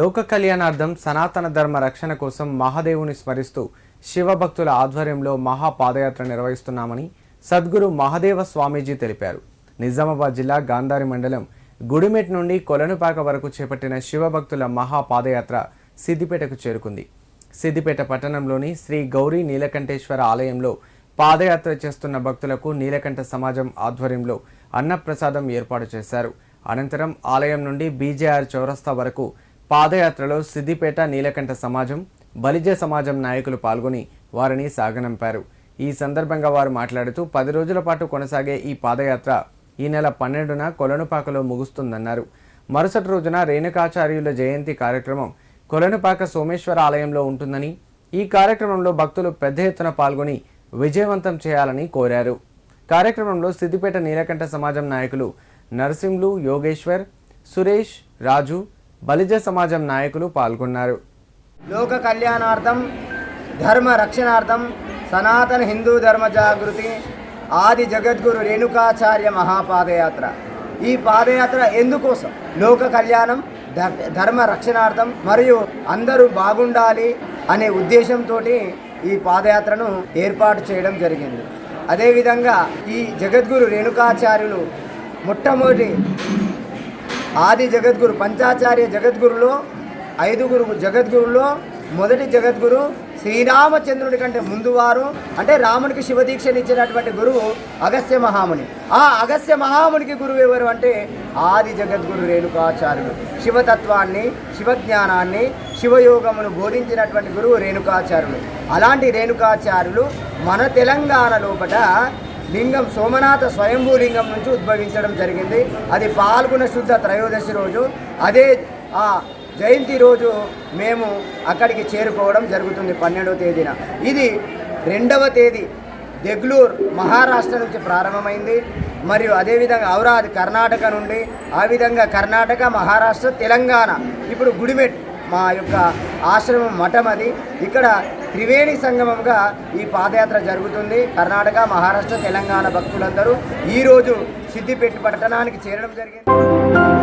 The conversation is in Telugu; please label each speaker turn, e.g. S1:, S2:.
S1: లోక కళ్యాణార్థం సనాతన ధర్మ రక్షణ కోసం మహాదేవుని స్మరిస్తూ శివభక్తుల ఆధ్వర్యంలో మహా పాదయాత్ర నిర్వహిస్తున్నామని సద్గురు మహాదేవ స్వామీజీ తెలిపారు. నిజామాబాద్ జిల్లా గాంధారి మండలం గుడిమెట్ నుండి కొలనుపాక వరకు చేపట్టిన శివభక్తుల మహా పాదయాత్ర సిద్దిపేటకు చేరుకుంది. సిద్దిపేట పట్టణంలోని శ్రీ గౌరీ నీలకంఠేశ్వర ఆలయంలో పాదయాత్ర చేస్తున్న భక్తులకు నీలకంఠ సమాజం ఆధ్వర్యంలో అన్నప్రసాదం ఏర్పాటు చేశారు. అనంతరం ఆలయం నుండి బీజేఆర్ చౌరస్తా వరకు పాదయాత్రలో సిద్దిపేట నీలకంఠ సమాజం బలిజ సమాజం నాయకులు పాల్గొని వారిని సాగనంపారు. ఈ సందర్భంగా వారు మాట్లాడుతూ పది రోజుల పాటు కొనసాగే ఈ పాదయాత్ర ఈ నెల పన్నెండున కొలనుపాకలో ముగుస్తుందన్నారు. మరుసటి రోజున రేణుకాచార్యుల జయంతి కార్యక్రమం కొలనుపాక సోమేశ్వర ఆలయంలో ఉంటుందని ఈ కార్యక్రమంలో భక్తులు పెద్ద ఎత్తున పాల్గొని విజయవంతం చేయాలని కోరారు. కార్యక్రమంలో సిద్దిపేట నీలకంఠ సమాజం నాయకులు నరసింహులు యోగేశ్వర్ సురేష్ రాజు బలిజ సమాజం నాయకులు పాల్గొన్నారు.
S2: లోక కళ్యాణార్థం ధర్మ రక్షణార్థం సనాతన హిందూ ధర్మ జాగృతి ఆది జగద్గురు రేణుకాచార్య మహాపాదయాత్ర. ఈ పాదయాత్ర ఎందుకోసం? లోక కళ్యాణం ధర్మ రక్షణార్థం మరియు అందరూ బాగుండాలి అనే ఉద్దేశంతో ఈ పాదయాత్రను ఏర్పాటు చేయడం జరిగింది. అదేవిధంగా ఈ జగద్గురు రేణుకాచార్యులు మొట్టమొదటి ఆది జగద్గురు పంచాచార్య జగద్గురులో ఐదుగురు జగద్గురులో మొదటి జగద్గురు శ్రీరామచంద్రుడి కంటే ముందువారు. అంటే రామునికి శివదీక్షనిచ్చినటువంటి గురువు అగస్త్య మహాముని. ఆ అగస్త్య మహామునికి గురువు ఎవరు అంటే ఆది జగద్గురు రేణుకాచార్యుడు. శివతత్వాన్ని శివజ్ఞానాన్ని శివయోగమును బోధించినటువంటి గురువు రేణుకాచార్యులు అలాంటి రేణుకాచార్యులు మన తెలంగాణ లోపల లింగం సోమనాథ స్వయంభూ లింగం నుంచి ఉద్భవించడం జరిగింది. అది పాల్గొన శుద్ధ త్రయోదశి రోజు. అదే ఆ జయంతి రోజు మేము అక్కడికి చేరుకోవడం జరుగుతుంది పన్నెండవ తేదీన. ఇది రెండవ తేదీ దెగ్లూర్ మహారాష్ట్ర నుంచి ప్రారంభమైంది. మరియు అదేవిధంగా ఔరాద్ కర్ణాటక నుండి ఆ విధంగా కర్ణాటక మహారాష్ట్ర తెలంగాణ. ఇప్పుడు గుడిమెట్ మా యొక్క ఆశ్రమం మఠం అది. ఇక్కడ త్రివేణి సంగమంగా ఈ పాదయాత్ర జరుగుతుంది. కర్ణాటక మహారాష్ట్ర తెలంగాణ భక్తులందరూ ఈరోజు సిద్దిపేట పట్టణానికి చేరడం జరిగింది.